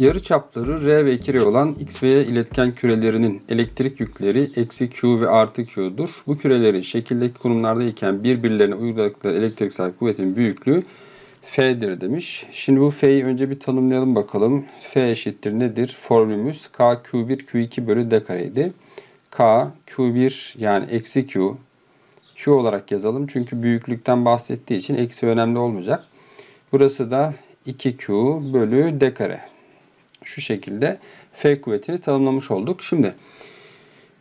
Yarı çapları R ve 2R olan X ve Y iletken kürelerinin elektrik yükleri eksi Q ve artı Q'dur. Bu kürelerin şekildeki konumlardayken birbirlerine uyguladıkları elektriksel kuvvetin büyüklüğü F'dir demiş. Şimdi bu F'yi önce bir tanımlayalım bakalım. F eşittir nedir? Formülümüz K Q1 Q2 bölü D kareydi. K Q1 yani eksi Q Q olarak yazalım. Çünkü büyüklükten bahsettiği için eksi önemli olmayacak. Burası da 2Q bölü D kare. Şu şekilde F kuvvetini tanımlamış olduk. Şimdi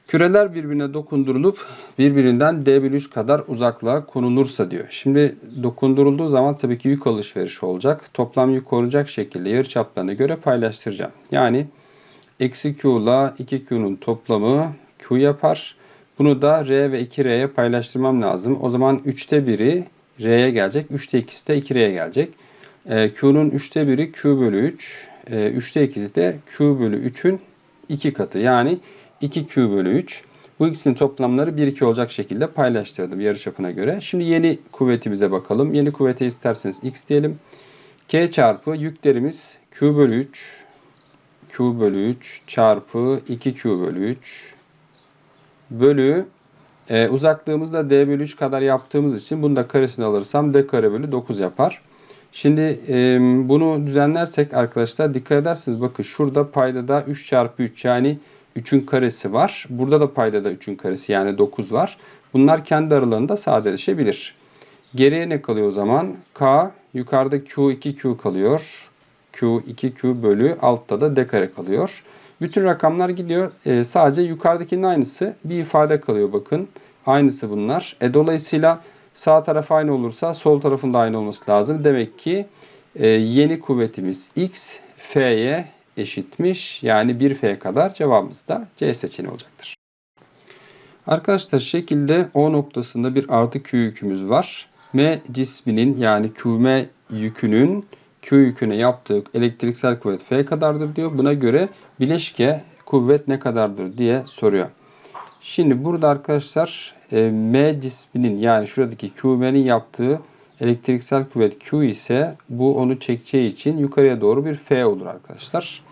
küreler birbirine dokundurulup birbirinden D bölü 3 kadar uzaklığa konulursa diyor. Şimdi dokundurulduğu zaman tabii ki yük alışverişi olacak. Toplam yük korunacak şekilde yarıçaplarına göre paylaştıracağım. Yani eksi Q ile 2Q'nun toplamı Q yapar. Bunu da R ve 2R'ye paylaştırmam lazım. O zaman 3'te 1'i R'ye gelecek. 3'te 2'si de 2R'ye gelecek. E, Q'nun 3'te 1'i Q bölü 3. E, 3'te 2'si de Q bölü 3'ün 2 katı. Yani 2Q bölü 3. Bu ikisinin toplamları 1 2 olacak şekilde paylaştırdım yarıçapına göre. Şimdi yeni kuvvetimize bakalım. Yeni kuvvete isterseniz x diyelim. K çarpı yüklerimiz Q bölü 3 Q bölü 3 çarpı 2Q bölü 3 bölü e, uzaklığımızda D bölü 3 kadar yaptığımız için bunu da karesini alırsam D kare bölü 9 yapar. Şimdi e, bunu düzenlersek arkadaşlar dikkat ederseniz bakın şurada paydada 3 çarpı 3 yani 3'ün karesi var. Burada da paydada 3'ün karesi yani 9 var. Bunlar kendi aralarında sadeleşebilir. Geriye ne kalıyor o zaman? K yukarıda Q2Q kalıyor. Q2Q bölü altta da D kare kalıyor. Bütün rakamlar gidiyor. E, sadece yukarıdakinin aynısı. Bir ifade kalıyor bakın. Aynısı bunlar. E, dolayısıyla sağ taraf aynı olursa sol tarafın da aynı olması lazım. Demek ki e, yeni kuvvetimiz x f'ye eşitmiş. Yani 1f kadar cevabımız da C seçeneği olacaktır. Arkadaşlar şekilde O noktasında bir artı Q yükümüz var. M cisminin yani QM yükünün Q yüküne yaptığı elektriksel kuvvet F kadardır diyor. Buna göre bileşke kuvvet ne kadardır diye soruyor. Şimdi burada arkadaşlar e, M cisminin yani şuradaki QM'nin yaptığı elektriksel kuvvet Q ise bu onu çekeceği için yukarıya doğru bir F olur arkadaşlar.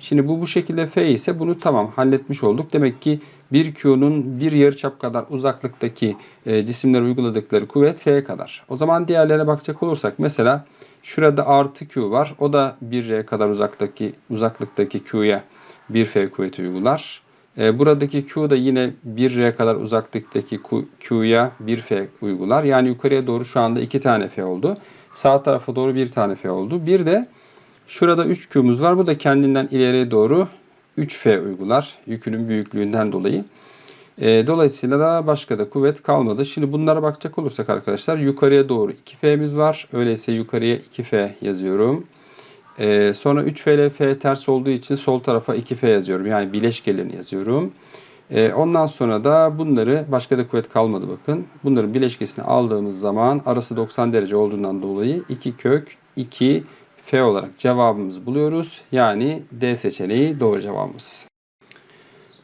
Şimdi bu bu şekilde F ise bunu tamam halletmiş olduk. Demek ki bir Q'nun bir yarıçap kadar uzaklıktaki e, cisimlere uyguladıkları kuvvet F kadar. O zaman diğerlerine bakacak olursak mesela şurada artı Q var. O da 1R kadar uzaktaki uzaklıktaki Q'ya 1F kuvveti uygular. E, buradaki Q da yine 1R kadar uzaklıktaki Q'ya 1F uygular. Yani yukarıya doğru şu anda 2 tane F oldu. Sağ tarafa doğru 1 tane F oldu. Bir de şurada 3 Q'muz var. Bu da kendinden ileriye doğru 3F uygular. Yükünün büyüklüğünden dolayı. E, dolayısıyla da başka da kuvvet kalmadı. Şimdi bunlara bakacak olursak arkadaşlar yukarıya doğru 2F'miz var. Öyleyse yukarıya 2F yazıyorum. Ee, sonra 3F ile F ters olduğu için sol tarafa 2F yazıyorum. Yani bileşkelerini yazıyorum. Ee, ondan sonra da bunları başka da kuvvet kalmadı bakın. Bunların bileşkesini aldığımız zaman arası 90 derece olduğundan dolayı 2 kök 2 F olarak cevabımızı buluyoruz. Yani D seçeneği doğru cevabımız.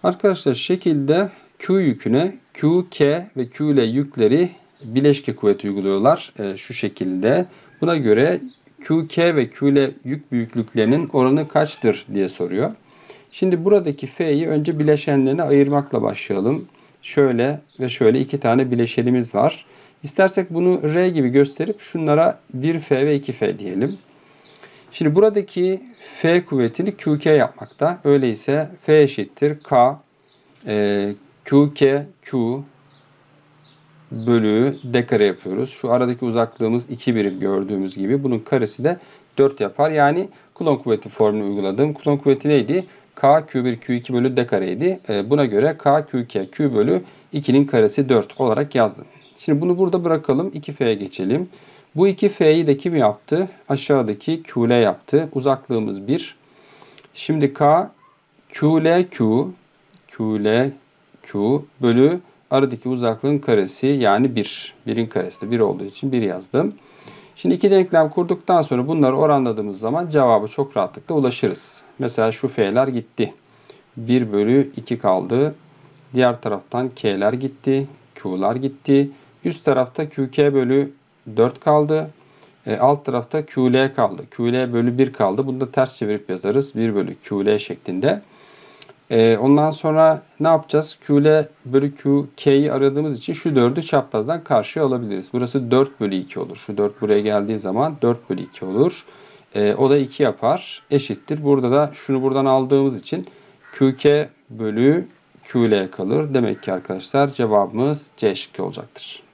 Arkadaşlar şekilde Q yüküne Q, K ve Q ile yükleri bileşke kuvveti uyguluyorlar. Ee, şu şekilde. Buna göre QK ve Q ile yük büyüklüklerinin oranı kaçtır diye soruyor. Şimdi buradaki F'yi önce bileşenlerine ayırmakla başlayalım. Şöyle ve şöyle iki tane bileşenimiz var. İstersek bunu R gibi gösterip şunlara 1F ve 2F diyelim. Şimdi buradaki F kuvvetini QK yapmakta. Öyleyse F eşittir K e, QK Q bölü d kare yapıyoruz. Şu aradaki uzaklığımız 2 birim gördüğümüz gibi. Bunun karesi de 4 yapar. Yani Coulomb kuvveti formülü uyguladım. Coulomb kuvveti neydi? K Q1 Q2 bölü d kareydi. E, buna göre K Q2 Q bölü 2'nin karesi 4 olarak yazdım. Şimdi bunu burada bırakalım. 2F'ye geçelim. Bu 2F'yi de kim yaptı? Aşağıdaki QL yaptı. Uzaklığımız 1. Şimdi K QL Q QL Q bölü aradaki uzaklığın karesi yani 1. 1'in karesi de 1 olduğu için 1 yazdım. Şimdi iki denklem kurduktan sonra bunları oranladığımız zaman cevabı çok rahatlıkla ulaşırız. Mesela şu f'ler gitti. 1 bölü 2 kaldı. Diğer taraftan k'ler gitti. Q'lar gitti. Üst tarafta qk bölü 4 kaldı. E, alt tarafta QL kaldı. QL bölü 1 kaldı. Bunu da ters çevirip yazarız. 1 bölü QL şeklinde. E, ondan sonra ne yapacağız? QL bölü Q, K'yi aradığımız için şu 4'ü çaprazdan karşıya alabiliriz. Burası 4 bölü 2 olur. Şu 4 buraya geldiği zaman 4 bölü 2 olur. E, o da 2 yapar. Eşittir. Burada da şunu buradan aldığımız için QK bölü QL kalır. Demek ki arkadaşlar cevabımız C şıkkı olacaktır.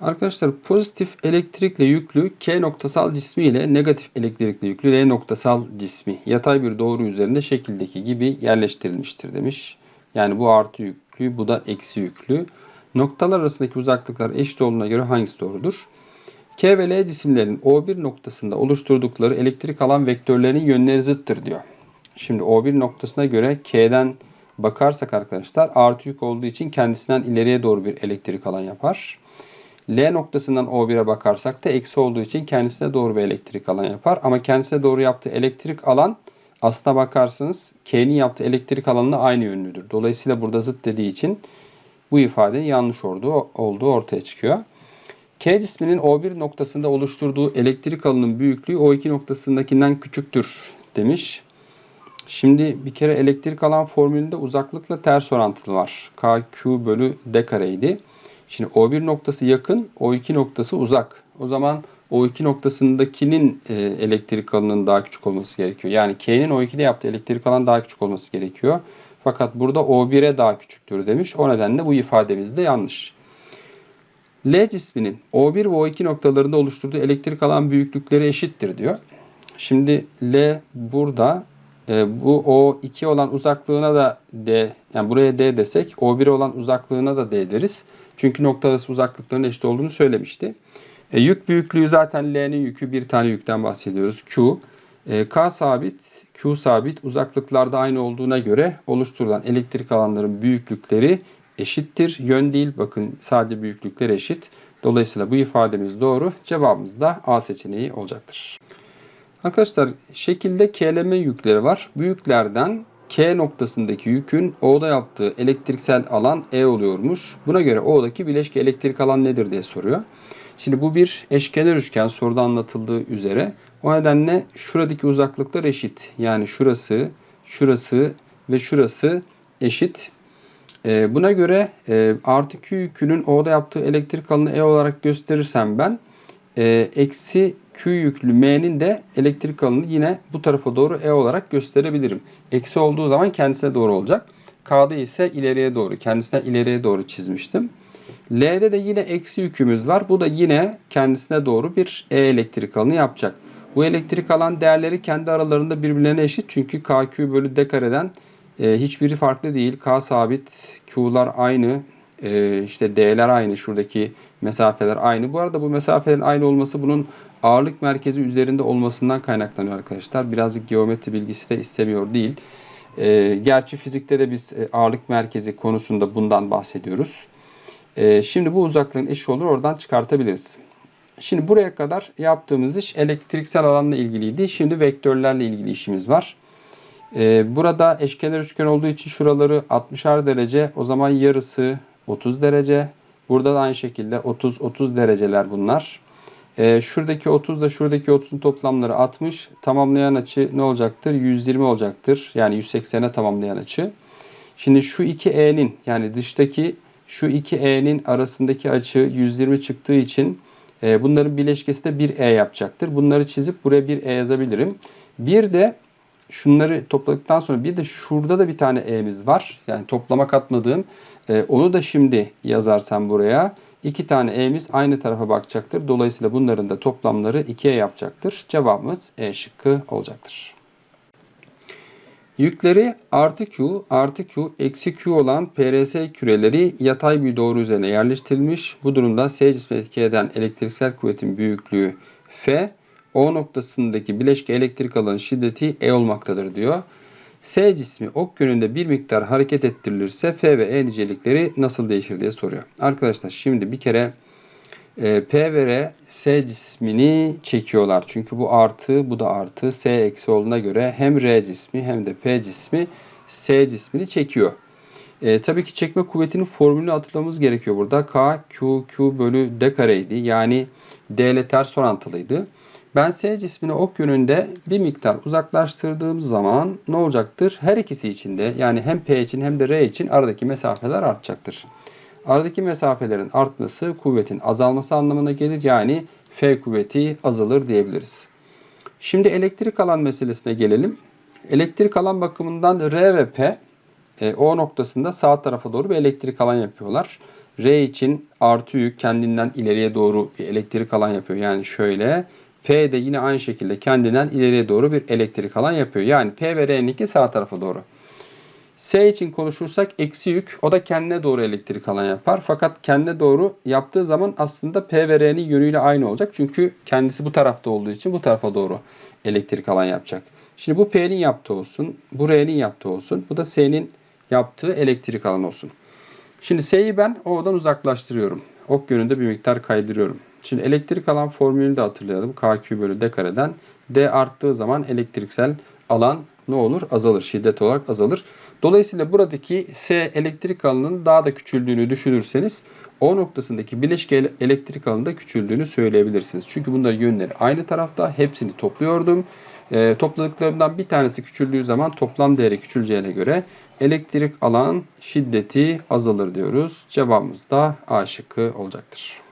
Arkadaşlar pozitif elektrikle yüklü K noktasal cismi ile negatif elektrikle yüklü L noktasal cismi yatay bir doğru üzerinde şekildeki gibi yerleştirilmiştir demiş. Yani bu artı yüklü, bu da eksi yüklü. Noktalar arasındaki uzaklıklar eşit olduğuna göre hangisi doğrudur? K ve L cisimlerin O1 noktasında oluşturdukları elektrik alan vektörlerinin yönleri zıttır diyor. Şimdi O1 noktasına göre K'den bakarsak arkadaşlar artı yük olduğu için kendisinden ileriye doğru bir elektrik alan yapar. L noktasından O1'e bakarsak da eksi olduğu için kendisine doğru bir elektrik alan yapar. Ama kendisine doğru yaptığı elektrik alan aslına bakarsanız K'nin yaptığı elektrik alanına aynı yönlüdür. Dolayısıyla burada zıt dediği için bu ifadenin yanlış olduğu, olduğu ortaya çıkıyor. K cisminin O1 noktasında oluşturduğu elektrik alanının büyüklüğü O2 noktasındakinden küçüktür demiş. Şimdi bir kere elektrik alan formülünde uzaklıkla ters orantılı var. KQ bölü D kareydi. Şimdi O1 noktası yakın, O2 noktası uzak. O zaman O2 noktasındakinin e, elektrik alanının daha küçük olması gerekiyor. Yani K'nin O2'de yaptığı elektrik alan daha küçük olması gerekiyor. Fakat burada O1'e daha küçüktür demiş. O nedenle bu ifademiz de yanlış. L cisminin O1 ve O2 noktalarında oluşturduğu elektrik alan büyüklükleri eşittir diyor. Şimdi L burada e, bu O2 olan uzaklığına da D, yani buraya D desek O1 olan uzaklığına da D deriz. Çünkü nokta arası uzaklıkların eşit olduğunu söylemişti. E, yük büyüklüğü zaten L'nin yükü bir tane yükten bahsediyoruz. Q. E, K sabit, Q sabit uzaklıklarda aynı olduğuna göre oluşturulan elektrik alanların büyüklükleri eşittir. Yön değil bakın sadece büyüklükler eşit. Dolayısıyla bu ifademiz doğru. Cevabımız da A seçeneği olacaktır. Arkadaşlar şekilde KLM yükleri var. Büyüklerden K noktasındaki yükün O'da yaptığı elektriksel alan E oluyormuş. Buna göre O'daki bileşke elektrik alan nedir diye soruyor. Şimdi bu bir eşkenar üçgen soruda anlatıldığı üzere. O nedenle şuradaki uzaklıklar eşit. Yani şurası, şurası ve şurası eşit. Ee, buna göre e, artı Q yükünün O'da yaptığı elektrik alanı E olarak gösterirsem ben e, eksi Q yüklü M'nin de elektrik alanını yine bu tarafa doğru E olarak gösterebilirim. Eksi olduğu zaman kendisine doğru olacak. K'da ise ileriye doğru, kendisine ileriye doğru çizmiştim. L'de de yine eksi yükümüz var. Bu da yine kendisine doğru bir E elektrik alanı yapacak. Bu elektrik alan değerleri kendi aralarında birbirlerine eşit. Çünkü KQ bölü D kareden e, hiçbiri farklı değil. K sabit, Q'lar aynı, e, işte D'ler aynı. Şuradaki mesafeler aynı. Bu arada bu mesafelerin aynı olması bunun ağırlık merkezi üzerinde olmasından kaynaklanıyor arkadaşlar. Birazcık geometri bilgisi de istemiyor değil. E, gerçi fizikte de biz e, ağırlık merkezi konusunda bundan bahsediyoruz. E, şimdi bu uzaklığın eşit olur oradan çıkartabiliriz. Şimdi buraya kadar yaptığımız iş elektriksel alanla ilgiliydi. Şimdi vektörlerle ilgili işimiz var. E, burada eşkenar üçgen olduğu için şuraları 60'ar derece. O zaman yarısı 30 derece. Burada da aynı şekilde 30-30 dereceler bunlar. E, şuradaki 30 da şuradaki 30'un toplamları 60. Tamamlayan açı ne olacaktır? 120 olacaktır. Yani 180'e tamamlayan açı. Şimdi şu iki E'nin yani dıştaki şu iki E'nin arasındaki açı 120 çıktığı için e, bunların bileşkesi de 1 E yapacaktır. Bunları çizip buraya 1 E yazabilirim. Bir de şunları topladıktan sonra bir de şurada da bir tane E'miz var. Yani toplama katmadığım. E, onu da şimdi yazarsam buraya iki tane E'miz aynı tarafa bakacaktır. Dolayısıyla bunların da toplamları 2'ye yapacaktır. Cevabımız E şıkkı olacaktır. Yükleri artı Q, artı Q, eksi Q olan PRS küreleri yatay bir doğru üzerine yerleştirilmiş. Bu durumda S cismi eden elektriksel kuvvetin büyüklüğü F, O noktasındaki bileşke elektrik alanı şiddeti E olmaktadır diyor. S cismi ok yönünde bir miktar hareket ettirilirse F ve E nicelikleri nasıl değişir diye soruyor. Arkadaşlar şimdi bir kere e, P ve R S cismini çekiyorlar. Çünkü bu artı bu da artı S eksi olduğuna göre hem R cismi hem de P cismi S cismini çekiyor. E, tabii ki çekme kuvvetinin formülünü hatırlamamız gerekiyor burada. K Q Q bölü D kareydi. Yani D ile ters orantılıydı. Ben S cismini ok yönünde bir miktar uzaklaştırdığım zaman ne olacaktır? Her ikisi için de yani hem P için hem de R için aradaki mesafeler artacaktır. Aradaki mesafelerin artması kuvvetin azalması anlamına gelir. Yani F kuvveti azalır diyebiliriz. Şimdi elektrik alan meselesine gelelim. Elektrik alan bakımından R ve P e, O noktasında sağ tarafa doğru bir elektrik alan yapıyorlar. R için artı yük kendinden ileriye doğru bir elektrik alan yapıyor. Yani şöyle. P de yine aynı şekilde kendinden ileriye doğru bir elektrik alan yapıyor. Yani P ve R'ninki sağ tarafa doğru. S için konuşursak eksi yük o da kendine doğru elektrik alan yapar. Fakat kendine doğru yaptığı zaman aslında P ve R'nin yönüyle aynı olacak. Çünkü kendisi bu tarafta olduğu için bu tarafa doğru elektrik alan yapacak. Şimdi bu P'nin yaptığı olsun, bu R'nin yaptığı olsun, bu da S'nin yaptığı elektrik alan olsun. Şimdi S'yi ben O'dan uzaklaştırıyorum. Ok yönünde bir miktar kaydırıyorum. Şimdi elektrik alan formülünü de hatırlayalım. KQ bölü D kareden. D arttığı zaman elektriksel alan ne olur? Azalır. Şiddet olarak azalır. Dolayısıyla buradaki S elektrik alanının daha da küçüldüğünü düşünürseniz O noktasındaki bileşik ele- elektrik alanı da küçüldüğünü söyleyebilirsiniz. Çünkü bunların yönleri aynı tarafta. Hepsini topluyordum. E, topladıklarımdan bir tanesi küçüldüğü zaman toplam değeri küçüleceğine göre elektrik alan şiddeti azalır diyoruz. Cevabımız da A şıkkı olacaktır.